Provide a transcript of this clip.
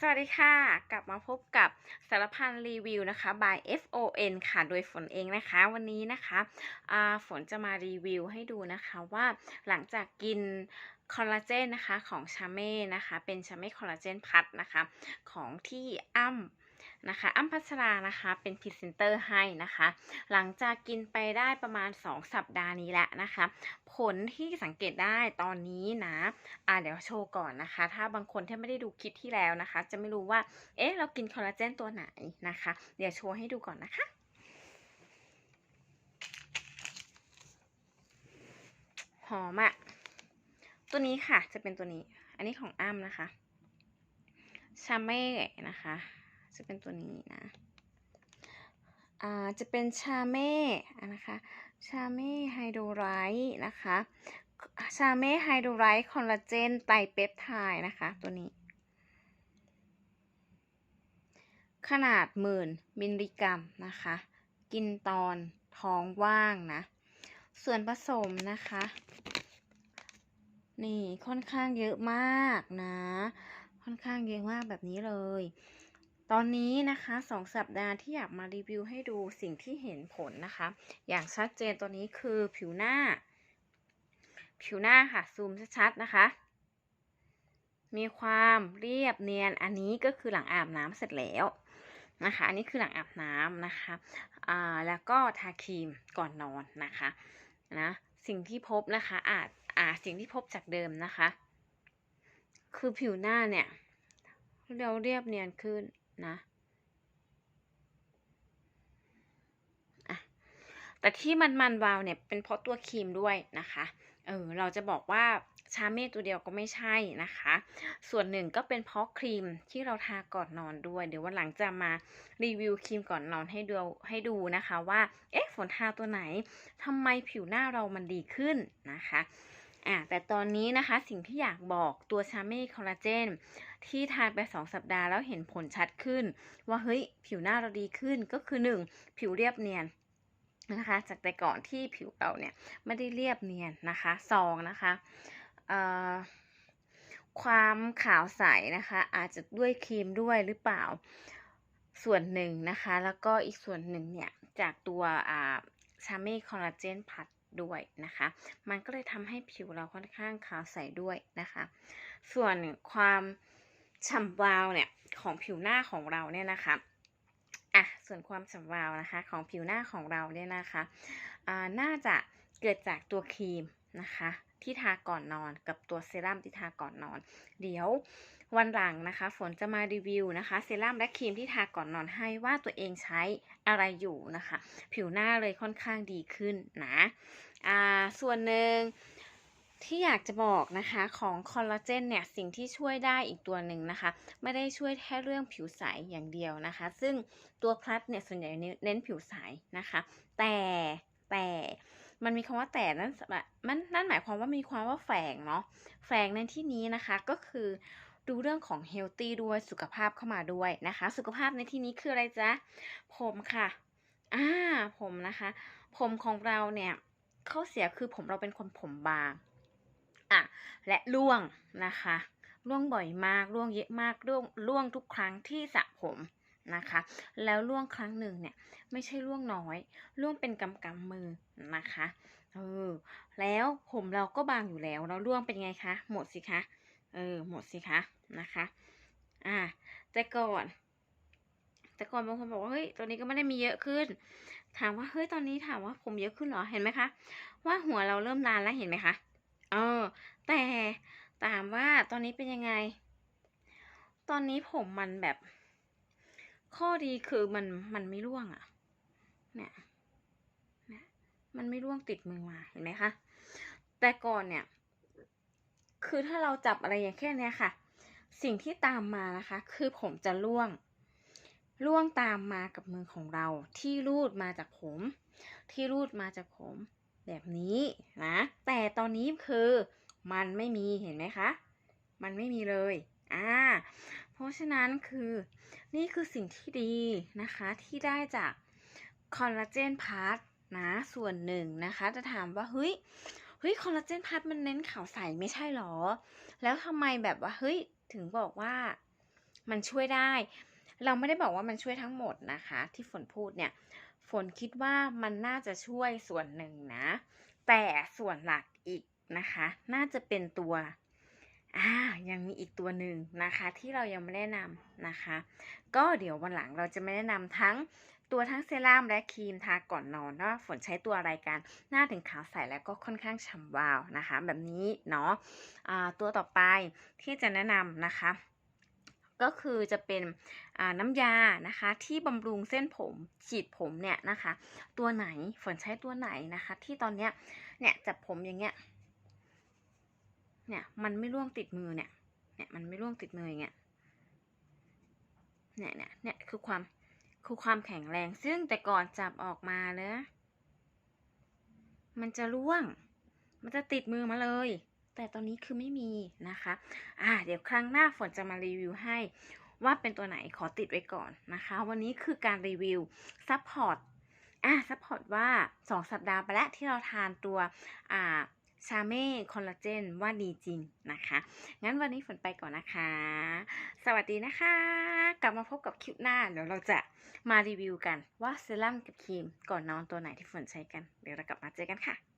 สวัสดีค่ะ กลับมาพบกับสารพันรีวิวนะคะ by FON ค่ะ โดยฝนเองนะคะ วันนี้นะคะฝนจะมารีวิวให้ดูนะคะว่าหลังจากกินคอลลาเจนนะคะของชาเม่นะคะ เป็นชาเม่คอลลาเจนพัดนะคะ ของที่อ้ำ นะคะอ้ำพัชรานะคะเป็นพรีเซนเตอร์ให้นะคะ หลังจากกินไปได้ประมาณ 2 สัปดาห์นี้แหละนะคะ ผลที่สังเกตได้ตอนนี้นะอ่าเดี๋ยวโชว์ก่อนนะคะ ถ้าบางคนที่ไม่ได้ดูคลิปที่แล้วนะคะ จะไม่รู้ว่าเอ๊ะเรากินคอลลาเจนตัวไหนนะคะ เดี๋ยวโชว์ให้ดูก่อนนะคะหอมอะตัวนี้ค่ะจะเป็นตัวนี้ อันนี้ของอ้ำนะคะชาเม่นะคะ จะเป็นตัวนี้นะอ่าจะเป็นชาเม่นะคะชาเม่ไฮโดรไรต์นะคะชาเม่ไฮโดรไรต์คอลลาเจนไตรเปปไทด์นะคะตัวนี้ ขนาดหมื่นมิลลิกรัมนะคะ กินตอนท้องว่างนะ ส่วนผสมนะคะ นี่ค่อนข้างเยอะมากนะ ค่อนข้างเยอะมากแบบนี้เลย ตอนนี้นะคะสองสัปดาห์ที่อยากมารีวิวให้ดูสิ่งที่เห็นผลนะคะ อย่างชัดเจนตัวนี้คือผิวหน้า ผิวหน้าค่ะ ซูมชัดๆนะคะ มีความเรียบเนียนอันนี้ก็คือหลังอาบน้ำเสร็จแล้วนะคะ อันนี้คือหลังอาบน้ำนะคะอ่าแล้วก็ทาครีมก่อนนอนนะคะนะสิ่งที่พบนะคะอาจอ่าสิ่งที่พบจากเดิมนะคะ คือผิวหน้าเนี่ยเราเรียบเนียนขึ้น นะแต่ที่มันมันวาวเนี่ยเป็นเพราะตัวครีมด้วยนะคะ เออเราจะบอกว่าชาเม่ตัวเดียวก็ไม่ใช่นะคะ ส่วนหนึ่งก็เป็นเพราะครีมที่เราทาก่อนนอนด้วย เดี๋ยววันหลังจะมารีวิวครีมก่อนนอนให้ดูให้ดูนะคะว่า เอ๊ะฝนทาตัวไหนทำไมผิวหน้าเรามันดีขึ้นนะคะ อ่าแต่ตอนนี้นะคะสิ่งที่อยากบอกตัวชาเม่คอลลาเจนที่ทานไป 2 สัปดาห์แล้วเห็นผลชัดขึ้น ว่าเฮ้ยผิวหน้าเราดีขึ้นก็คือ 1 ผิวเรียบเนียนนะคะ จากแต่ก่อนที่ผิวเราเนี่ยไม่ได้เรียบเนียนนะคะสองนะคะความขาวใสนะคะ อาจจะด้วยครีมด้วยหรือเปล่าส่วนหนึ่งนะคะ แล้วก็อีกส่วนหนึ่งเนี่ย จากตัวชาเม่คอลลาเจนพัด ด้วยนะคะ มันก็เลยทำให้ผิวเราค่อนข้างขาวใสด้วยนะคะ ส่วนความฉ่ำวาวเนี่ยของผิวหน้าของเราเนี่ยนะคะอะส่วนความฉ่ำวาวนะคะของผิวหน้าของเราเนี่ยนะคะอ่าน่าจะเกิดจากตัวครีม นะคะ ที่ทาก่อนนอนกับตัวเซรั่มที่ทาก่อนนอน เดี๋ยววันหลังนะคะ ฝนจะมารีวิวนะคะเซรั่มและครีมที่ทาก่อนนอนให้ว่าตัวเองใช้อะไรอยู่นะคะ ผิวหน้าเลยค่อนข้างดีขึ้นนะอ่าส่วนหนึ่งที่อยากจะบอกนะคะของคอลลาเจนเนี่ยสิ่งที่ช่วยได้อีกตัวหนึ่งนะคะ ไม่ได้ช่วยแค่เรื่องผิวใสอย่างเดียวนะคะ ซึ่งตัวพลัสเนี่ยส่วนใหญ่เน้นผิวใสนะคะ แต่แต่ มันมีคำว่าแต่นั้นมันนั่นหมายความว่ามีความว่าแฝงเนาะแฝงในที่นี้นะคะก็คือดูเรื่องของเฮลตี้ด้วยสุขภาพเข้ามาด้วยนะคะ สุขภาพในที่นี้คืออะไรจ๊ะ ผมค่ะอ่าผมนะคะ ผมของเราเนี่ยข้อเสียคือผมเราเป็นคนผมบางอะและร่วงนะคะร่วงบ่อยมากร่วงเยอะมากร่วงร่วงทุกครั้งที่สระผม นะคะ แล้วล่วงครั้งหนึ่งเนี่ยไม่ใช่ล่วงน้อยล่วงเป็นกำกำมือนะคะเออแล้วผมเราก็บางอยู่แล้ว เราล่วงเป็นไงคะหมดสิคะเออหมดสิคะนะคะอ่าแต่ก่อนแต่ก่อนบางคนบอกว่าเฮ้ยตอนนี้ก็ไม่ได้มีเยอะขึ้น ถามว่าเฮ้ยตอนนี้ถามว่าผมเยอะขึ้นเหรอเห็นไหมคะว่าหัวเราเริ่มลานแล้วเห็นไหมคะเออแต่ถามว่าตอนนี้เป็นยังไง ตอนนี้ผมมันแบบ ข้อดีคือมันมันไม่ร่วงอะ่ะ เนี่ยเนี่ยมันไม่ร่วงติดมือมาเห็นไหมคะ แต่ก่อนเนี่ย คือถ้าเราจับอะไรอย่างแค่นี้ค่ะ สิ่งที่ตามมานะคะ คือผมจะร่วง ร่วงตามมากับมือของเรา ที่รูดมาจากผม ที่รูดมาจากผมแบบนี้นะ แต่ตอนนี้คือมันไม่มีเห็นไหมคะ มันไม่มีเลย อ่า เพราะฉะนั้นคือนี่คือสิ่งที่ดีนะคะที่ได้จากคอลลาเจนพาร์ทนะส่วนหนึ่งนะคะจะถามว่าเฮ้ยเฮ้ยคอลลาเจนพาร์ทมันเน้นขาวใสไม่ใช่หรอ แล้วทำไมแบบว่าเฮ้ยถึงบอกว่ามันช่วยได้ เราไม่ได้บอกว่ามันช่วยทั้งหมดนะคะ ที่ฝนพูดเนี่ย ฝนคิดว่ามันน่าจะช่วยส่วนหนึ่งนะ แต่ส่วนหลักอีกนะคะ น่าจะเป็นตัว อ่ายังมีอีกตัวหนึ่งนะคะที่เรายังไม่แนะนำนะคะ ก็เดี๋ยววันหลังเราจะไม่แนะนำทั้งตัวทั้งเซรั่มและครีมทาก่อนนอนว่าฝนใช้ตัวอะไรกัน หน้าถึงขาวใสแล้วก็ค่อนข้างฉ่ำวาวนะคะ แบบนี้เนาะอ่าตัวต่อไปที่จะแนะนำนะคะก็คือจะเป็นน้ำยานะคะที่บำรุงเส้นผมฉีดผมเนี่ยนะคะ ตัวไหนฝนใช้ตัวไหนนะคะ ที่ตอนเนี้ยเนี่ยจับผมอย่างเงี้ย เนี่ยมันไม่ร่วงติดมือเนี่ย เนี่ยมันไม่ร่วงติดมืออย่างเงี้ย เนี่ยเนี่ยเนี่ยคือความคือความแข็งแรงซึ่งแต่ก่อนจับออกมาเนอะมันจะร่วง มันจะติดมือมาเลย แต่ตอนนี้คือไม่มีนะคะ อ่า เดี๋ยวครั้งหน้าฝนจะมารีวิวให้ว่าเป็นตัวไหนขอติดไว้ก่อนนะคะ วันนี้คือการรีวิวซัพพอร์ต อะซัพพอร์ตว่า 2 สัปดาห์ไปแล้วที่เราทานตัว อ่า ชาเม่คอลลาเจนว่าดีจริงนะคะ งั้นวันนี้ฝนไปก่อนนะคะ สวัสดีนะคะ กลับมาพบกับคลิปหน้า เดี๋ยวเราจะมารีวิวกันว่าเซรั่มกับครีมก่อนนอนตัวไหนที่ฝนใช้กัน เดี๋ยวเรากลับมาเจอกันค่ะ